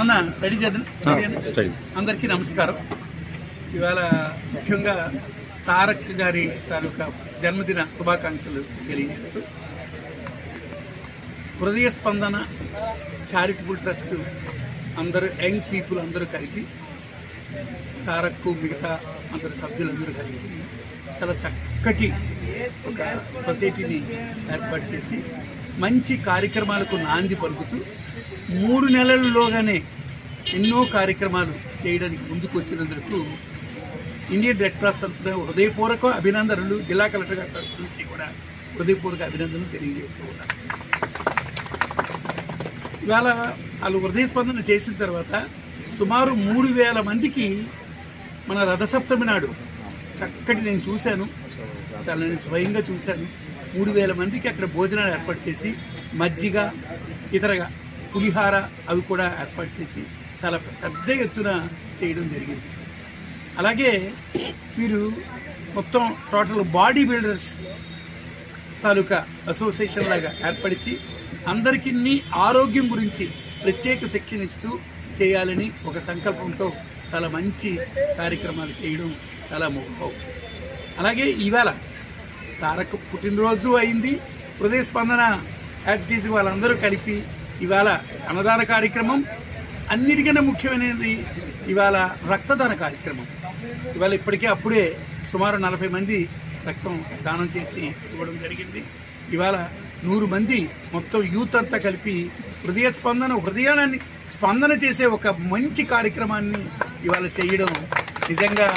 నాన్న రెడీ చేద్దాం? అన్న? అందరికీ నమస్కారం. ఇవాళ ముఖ్యంగా తారక్ గారి తాలూకా జన్మదిన శుభాకాంక్షలు తెలియజేస్తూ హృదయ స్పందన చారిటబుల్ ట్రస్ట్ అందరూ యంగ్ పీపుల్ అందరూ కలిపి తారక్ మిగతా అందరు సభ్యులందరూ కలిపి చాలా చక్కటి ఒక సొసైటీని ఏర్పాటు చేసి మంచి కార్యక్రమాలకు నాంది పలుకుతూ మూడు నెలల్లోగానే ఎన్నో కార్యక్రమాలు చేయడానికి ముందుకు వచ్చినందుకు ఇండియన్ రెడ్ క్రాస్ తరఫున హృదయపూర్వక అభినందనలు. జిల్లా కలెక్టర్ గారి తరఫు నుంచి కూడా హృదయపూర్వక అభినందనలు తెలియజేస్తూ ఉన్నాను. ఇవాళ వాళ్ళు హృదయ స్పందన చేసిన తర్వాత సుమారు మూడు వేల మందికి మన రథసప్తమి నాడు చక్కటి నేను చూశాను. చాలా నేను స్వయంగా చూశాను. మూడు వేల మందికి అక్కడ భోజనాలు ఏర్పాటు చేసి మజ్జిగ ఇతరగా పులిహార అవి కూడా ఏర్పాటు చేసి చాలా పెద్ద ఎత్తున చేయడం జరిగింది. అలాగే వీరు మొత్తం total body builders taluka association లాగా ఏర్పరిచి అందరికీ ఆరోగ్యం గురించి ప్రత్యేక శిక్షణ ఇస్తూ చేయాలని ఒక సంకల్పంతో చాలా మంచి కార్యక్రమాలు చేయడం చాలా ముఖ్యం అలాగే ఇవాళ తారక పుట్టినరోజు అయింది. హృదయ స్పందన యాజిటీసీ వాళ్ళందరూ కలిపి ఇవాళ అన్నదాన కార్యక్రమం అన్నిటికన్నా ముఖ్యమైనది ఇవాళ రక్తదాన కార్యక్రమం. ఇవాళ ఇప్పటికే అప్పుడే సుమారు నలభై మంది రక్తం దానం చేసి ఇవ్వడం జరిగింది. ఇవాళ నూరు మంది మొత్తం యూత్ అంతా కలిపి హృదయ స్పందన హృదయాన్ని స్పందన చేసే ఒక మంచి కార్యక్రమాన్ని ఇవాళ చేయడం నిజంగా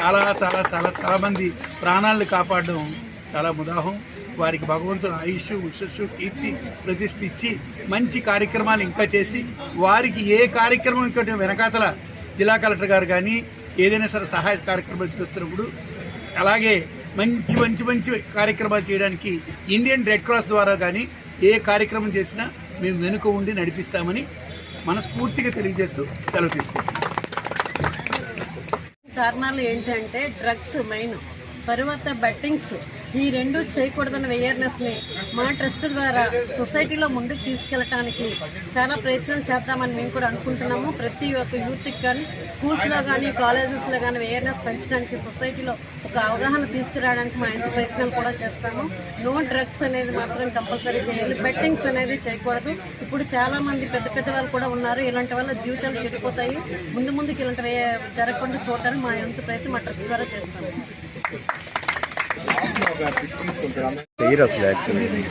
చాలా చాలా చాలా చాలామంది ప్రాణాలను కాపాడడం చాలా ముదాహం. వారికి భగవంతుడు ఆయుష్ ఉషస్సు కీర్తి ప్రతిష్ఠ ఇచ్చి మంచి కార్యక్రమాలు ఇంకా చేసి వారికి ఏ కార్యక్రమం ఇంకోటి వెనకాతల జిల్లా కలెక్టర్ గారు కానీ ఏదైనా సరే సహాయ కార్యక్రమాలు చేస్తున్నప్పుడు అలాగే మంచి మంచి మంచి కార్యక్రమాలు చేయడానికి ఇండియన్ రెడ్ క్రాస్ ద్వారా కానీ ఏ కార్యక్రమం చేసినా మేము వెనుక ఉండి నడిపిస్తామని మనస్ఫూర్తిగా తెలియజేస్తూ సెలవు తీసుకుంటాం కారణాలు ఏంటంటే డ్రగ్స్ మెయిన్ తర్వాత బెట్టింగ్స్. ఈ రెండు చేయకూడదన్న అవేర్నెస్ని మా ట్రస్ట్ ద్వారా సొసైటీలో ముందుకు తీసుకెళ్ళటానికి చాలా ప్రయత్నం చేద్దామని మేము కూడా అనుకుంటున్నాము. ప్రతి ఒక్క యూత్కి కానీ స్కూల్స్లో కానీ కాలేజెస్లో కానీ అవేర్నెస్ పెంచడానికి సొసైటీలో ఒక అవగాహన తీసుకురావడానికి మా ఇంటి ప్రయత్నాలు కూడా చేస్తాము. నో డ్రగ్స్ అనేది మాత్రం కంపల్సరీ చేయాలి. బెట్టింగ్స్ అనేది చేయకూడదు. ఇప్పుడు చాలామంది పెద్ద పెద్ద వాళ్ళు కూడా ఉన్నారు. ఇలాంటి వల్ల జీవితాలు చెడిపోతాయి. ముందు ముందుకు ఇలాంటివి జరగకుండా చూడటానికి మా ఇంటి ప్రయత్నం మా ట్రస్ట్ ద్వారా చేస్తాము. క్లియర్ అసలు యాక్చువల్లీ